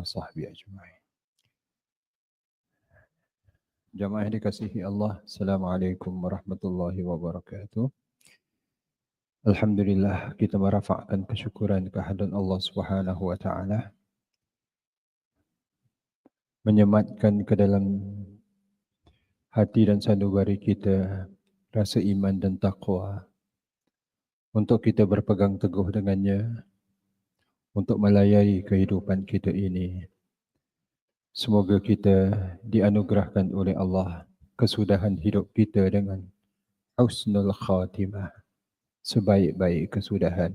وصحبه أجمعين Jamaah yang dikasihi Allah, Assalamualaikum warahmatullahi wabarakatuh. Alhamdulillah kita merafakkan kesyukuran kehadiran Allah Subhanahu wa taala. Menyematkan ke dalam hati dan sanubari kita rasa iman dan takwa untuk kita berpegang teguh dengannya untuk melayari kehidupan kita ini Semoga kita dianugerahkan oleh Allah kesudahan hidup kita dengan husnul khatimah sebaik-baik kesudahan.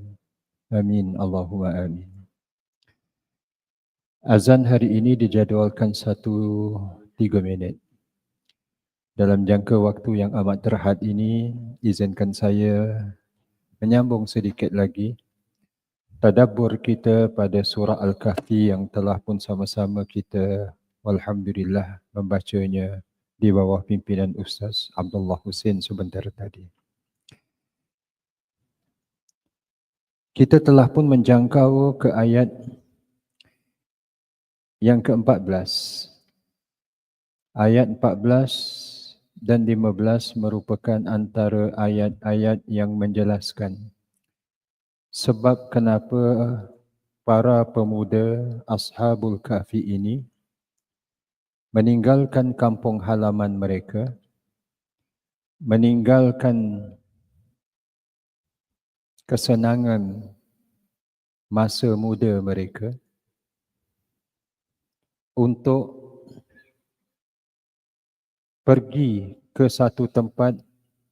Amin Allahumma amin. Azan hari ini dijadualkan satu tiga minit. Dalam jangka waktu yang amat terhad ini, izinkan saya menyambung sedikit lagi tadabbur kita pada surah Al-Kahfi yang telah pun sama-sama kita Alhamdulillah membacanya di bawah pimpinan Ustaz Abdullah Hussein sebentar tadi. Kita telah pun menjangkau ke ayat yang ke-14. Ayat 14 dan 15 merupakan antara ayat-ayat yang menjelaskan sebab kenapa para pemuda Ashabul Kahfi ini meninggalkan kampung halaman mereka, meninggalkan kesenangan masa muda mereka untuk pergi ke satu tempat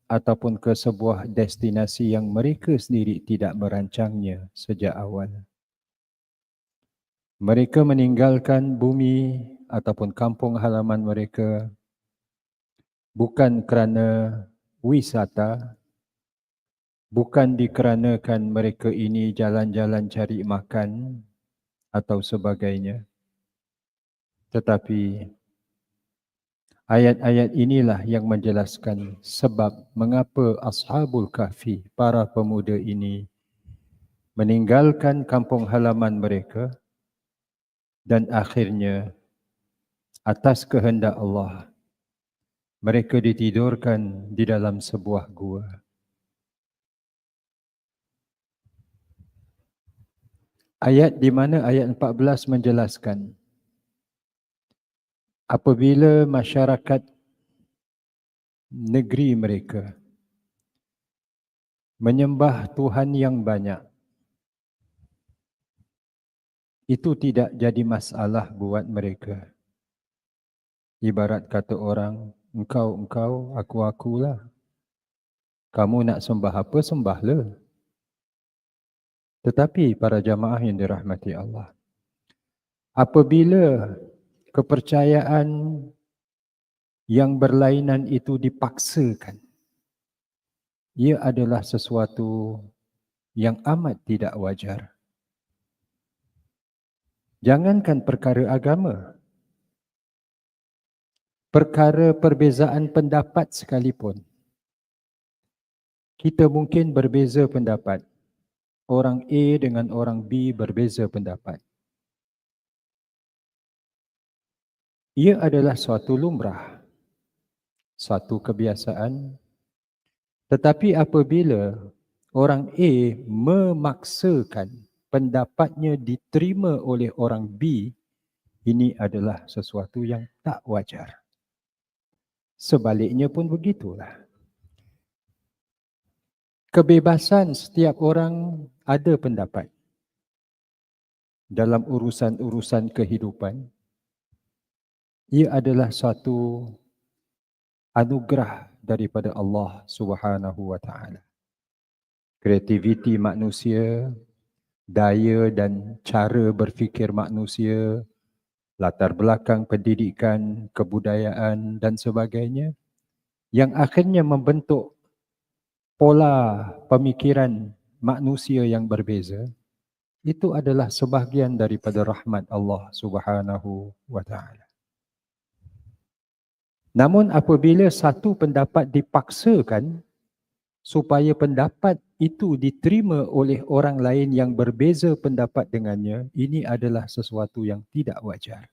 ataupun ke sebuah destinasi yang mereka sendiri tidak merancangnya sejak awal. Mereka meninggalkan bumi ataupun kampung halaman mereka bukan kerana wisata, bukan dikarenakan mereka ini jalan-jalan cari makan atau sebagainya. Tetapi Ayat-ayat inilah yang menjelaskan sebab mengapa Ashabul Kahfi, para pemuda ini meninggalkan kampung halaman mereka dan akhirnya atas kehendak Allah mereka ditidurkan di dalam sebuah gua. Ayat di mana ayat 14 menjelaskan apabila masyarakat negeri mereka menyembah Tuhan yang banyak itu tidak jadi masalah buat mereka. Ibarat kata orang engkau engkau aku akulah. Kamu nak sembah apa sembahlah. Tetapi para jamaah yang dirahmati Allah apabila kepercayaan yang berlainan itu dipaksakan. Ia adalah sesuatu yang amat tidak wajar. Jangankan perkara agama. Perkara perbezaan pendapat sekalipun. Kita mungkin berbeza pendapat. Orang A dengan orang B berbeza pendapat. Ia adalah suatu lumrah, suatu kebiasaan. Tetapi apabila orang A memaksakan pendapatnya diterima oleh orang B, ini adalah sesuatu yang tak wajar. Sebaliknya pun begitulah. Kebebasan setiap orang ada pendapat dalam urusan-urusan kehidupan ia adalah satu anugerah daripada Allah Subhanahu wa taala. Kreativiti manusia, daya dan cara berfikir manusia, latar belakang pendidikan, kebudayaan dan sebagainya yang akhirnya membentuk pola pemikiran manusia yang berbeza itu adalah sebahagian daripada rahmat Allah Subhanahu wa taala. Namun apabila satu pendapat dipaksakan supaya pendapat itu diterima oleh orang lain yang berbeza pendapat dengannya, ini adalah sesuatu yang tidak wajar.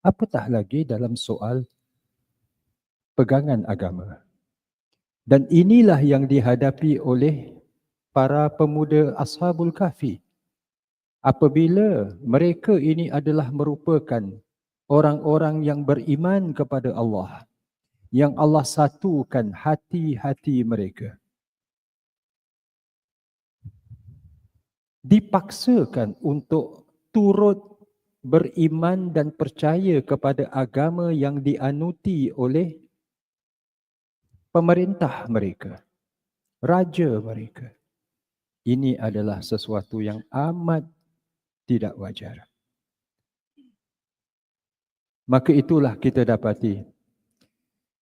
Apatah lagi dalam soal pegangan agama. Dan inilah yang dihadapi oleh para pemuda Ashabul Kahfi. Apabila mereka ini adalah merupakan orang-orang yang beriman kepada Allah, yang Allah satukan hati-hati mereka. Dipaksakan untuk turut beriman dan percaya kepada agama yang dianuti oleh pemerintah mereka, raja mereka. Ini adalah sesuatu yang amat tidak wajar. Maka itulah kita dapati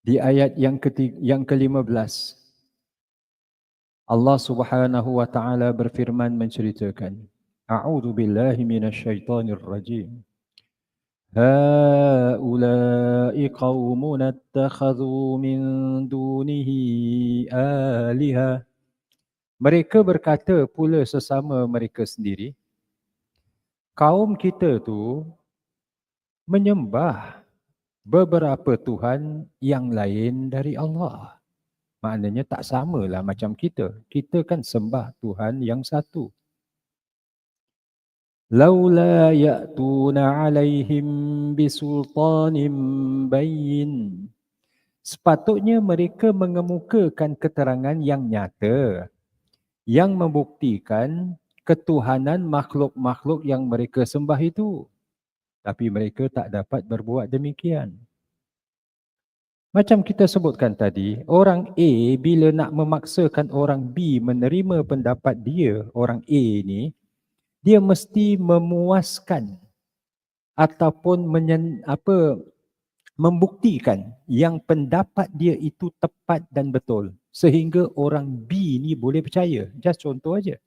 di ayat yang ketiga, yang ke-15 Allah Subhanahu wa taala berfirman menceritakan A'udzu billahi minasyaitonir rajim Haulai qaumun attakhadhu min dunihi aliha Mereka berkata pula sesama mereka sendiri Kaum kita tu menyembah beberapa Tuhan yang lain dari Allah. Maknanya tak samalah macam kita. Kita kan sembah Tuhan yang satu. Laula ya'tuna alaihim bisultanim bayin. Sepatutnya mereka mengemukakan keterangan yang nyata yang membuktikan ketuhanan makhluk-makhluk yang mereka sembah itu. Tapi mereka tak dapat berbuat demikian. Macam kita sebutkan tadi, orang A bila nak memaksakan orang B menerima pendapat dia, orang A ni, dia mesti memuaskan ataupun menyen, apa membuktikan yang pendapat dia itu tepat dan betul sehingga orang B ni boleh percaya. Just contoh aja.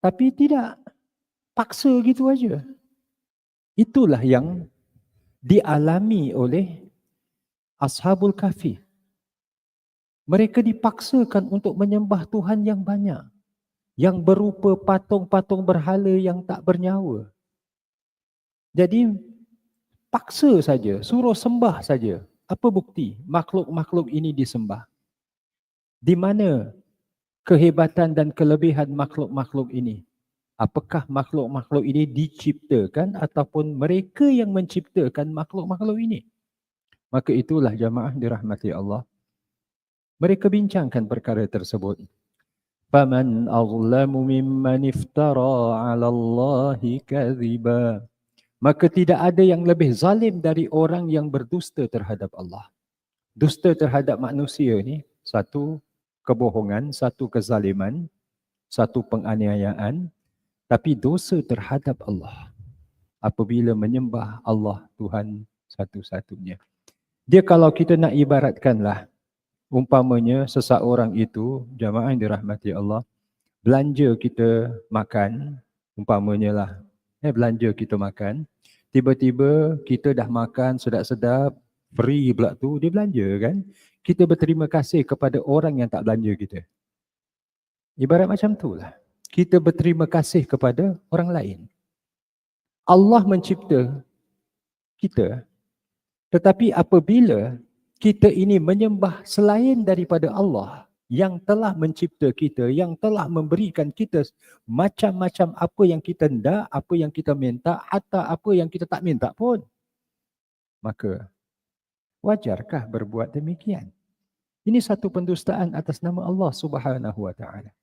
Tapi tidak paksa gitu aja. Itulah yang dialami oleh Ashabul Kahfi. Mereka dipaksakan untuk menyembah Tuhan yang banyak yang berupa patung-patung berhala yang tak bernyawa. Jadi paksa saja, suruh sembah saja. Apa bukti makhluk-makhluk ini disembah? Di mana kehebatan dan kelebihan makhluk-makhluk ini? Apakah makhluk-makhluk ini diciptakan ataupun mereka yang menciptakan makhluk-makhluk ini? Maka itulah jamaah dirahmati Allah. Mereka bincangkan perkara tersebut. فمن أظلم ممن افترى على الله كذبا maka tidak ada yang lebih zalim dari orang yang berdusta terhadap Allah dusta terhadap manusia ni satu kebohongan satu kezaliman satu penganiayaan tapi dosa terhadap Allah apabila menyembah Allah Tuhan satu-satunya. Dia kalau kita nak ibaratkanlah umpamanya seseorang itu jamaah yang dirahmati Allah belanja kita makan umpamanya lah eh belanja kita makan tiba-tiba kita dah makan sedap-sedap free pula tu dia belanja kan kita berterima kasih kepada orang yang tak belanja kita. Ibarat macam tu lah kita berterima kasih kepada orang lain Allah mencipta kita tetapi apabila kita ini menyembah selain daripada Allah yang telah mencipta kita, yang telah memberikan kita macam-macam apa yang kita hendak, apa yang kita minta, atau apa yang kita tak minta pun. Maka wajarkah berbuat demikian? Ini satu pendustaan atas nama Allah Subhanahu wa taala.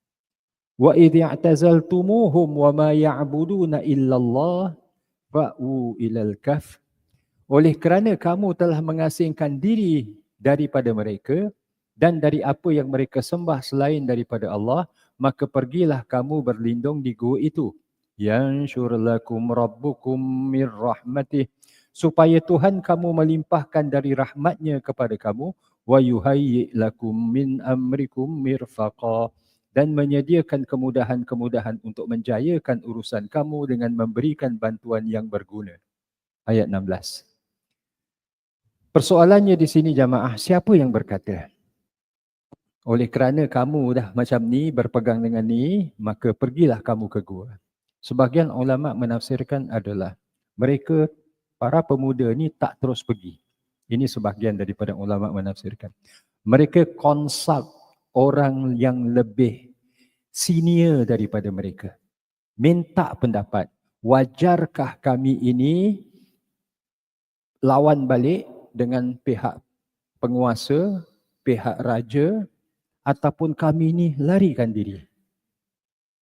Wa idh ya'tazaltumuhum wa ma ya'buduna illa Allah fa'u ilal kaf. Oleh kerana kamu telah mengasingkan diri daripada mereka dan dari apa yang mereka sembah selain daripada Allah, maka pergilah kamu berlindung di gua itu. Yanshur lakum rabbukum mir rahmatih. Supaya Tuhan kamu melimpahkan dari rahmatnya kepada kamu. Wa yuhayyi lakum min amrikum mirfaqa dan menyediakan kemudahan-kemudahan untuk menjayakan urusan kamu dengan memberikan bantuan yang berguna. Ayat 16. Persoalannya di sini jamaah, siapa yang berkata? Oleh kerana kamu dah macam ni, berpegang dengan ni, maka pergilah kamu ke gua. Sebahagian ulama menafsirkan adalah mereka para pemuda ni tak terus pergi. Ini sebahagian daripada ulama menafsirkan. Mereka konsult orang yang lebih senior daripada mereka. Minta pendapat, wajarkah kami ini lawan balik dengan pihak penguasa, pihak raja ataupun kami ini larikan diri.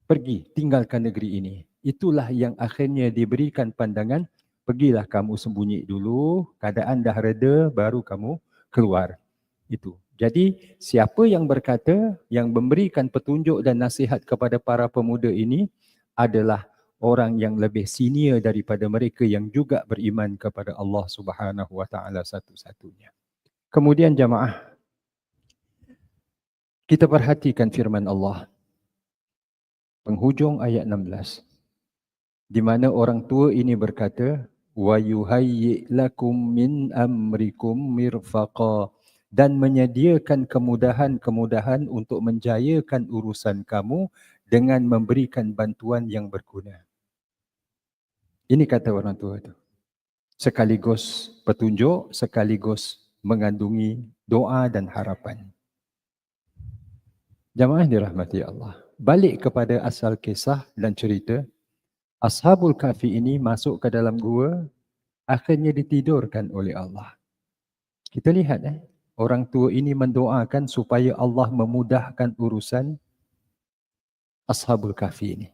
Pergi, tinggalkan negeri ini. Itulah yang akhirnya diberikan pandangan, pergilah kamu sembunyi dulu, keadaan dah reda, baru kamu keluar. Itu. Jadi siapa yang berkata, yang memberikan petunjuk dan nasihat kepada para pemuda ini adalah orang yang lebih senior daripada mereka yang juga beriman kepada Allah Subhanahu Wa Taala satu-satunya. Kemudian jamaah kita perhatikan firman Allah. Penghujung ayat 16. Di mana orang tua ini berkata, wa yuhayyi lakum min amrikum mirfaqa dan menyediakan kemudahan-kemudahan untuk menjayakan urusan kamu dengan memberikan bantuan yang berguna. Ini kata orang tua itu. Sekaligus petunjuk, sekaligus mengandungi doa dan harapan. Jamaah dirahmati Allah. Balik kepada asal kisah dan cerita. Ashabul Kahfi ini masuk ke dalam gua, akhirnya ditidurkan oleh Allah. Kita lihat eh, orang tua ini mendoakan supaya Allah memudahkan urusan Ashabul Kahfi ini.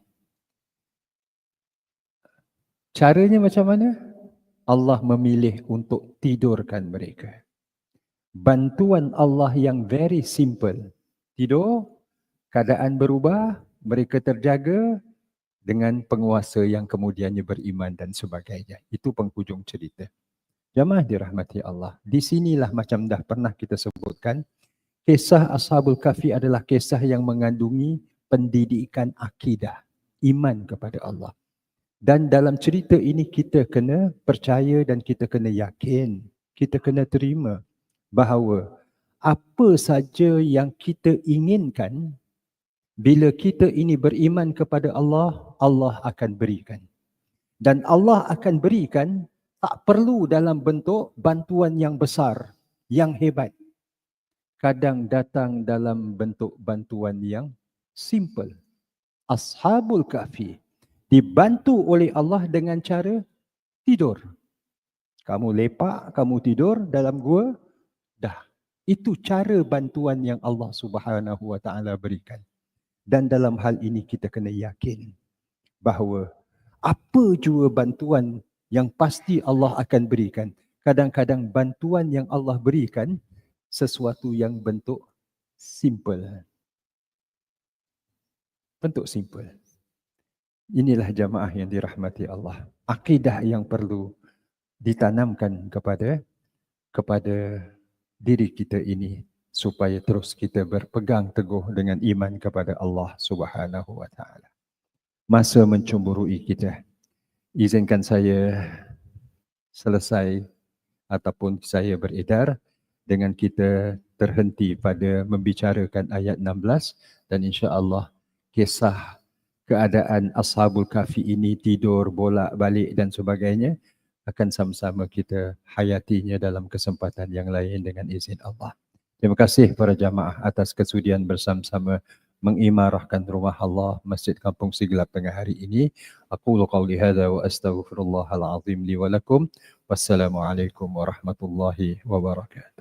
Caranya macam mana? Allah memilih untuk tidurkan mereka. Bantuan Allah yang very simple tidur, keadaan berubah, mereka terjaga dengan penguasa yang kemudiannya beriman dan sebagainya. Itu penghujung cerita. Jamaah dirahmati Allah. Di sinilah macam dah pernah kita sebutkan, kisah Ashabul Kahfi adalah kisah yang mengandungi pendidikan akidah, iman kepada Allah. Dan dalam cerita ini kita kena percaya dan kita kena yakin, kita kena terima bahawa apa saja yang kita inginkan bila kita ini beriman kepada Allah, Allah akan berikan. Dan Allah akan berikan tak perlu dalam bentuk bantuan yang besar, yang hebat. Kadang datang dalam bentuk bantuan yang simple. Ashabul Kahfi dibantu oleh Allah dengan cara tidur. Kamu lepak, kamu tidur dalam gua, dah itu cara bantuan yang Allah Subhanahu Wa Taala berikan. Dan dalam hal ini kita kena yakin bahawa apa jua bantuan yang pasti Allah akan berikan. Kadang-kadang bantuan yang Allah berikan sesuatu yang bentuk simple. Bentuk simple. Inilah jamaah yang dirahmati Allah. Akidah yang perlu ditanamkan kepada kepada diri kita ini supaya terus kita berpegang teguh dengan iman kepada Allah Subhanahu wa taala. Masa mencemburui kita. Izinkan saya selesai ataupun saya beredar dengan kita terhenti pada membicarakan ayat 16 dan insya-Allah kisah keadaan ashabul kafi ini tidur bolak-balik dan sebagainya akan sama-sama kita hayatinya dalam kesempatan yang lain dengan izin Allah. Terima kasih para jamaah atas kesudian bersama-sama mengimarahkan rumah Allah Masjid Kampung Siglap tengah hari ini. Aku qauli hadza wa astaghfirullahal azim li. Wassalamualaikum warahmatullahi wabarakatuh.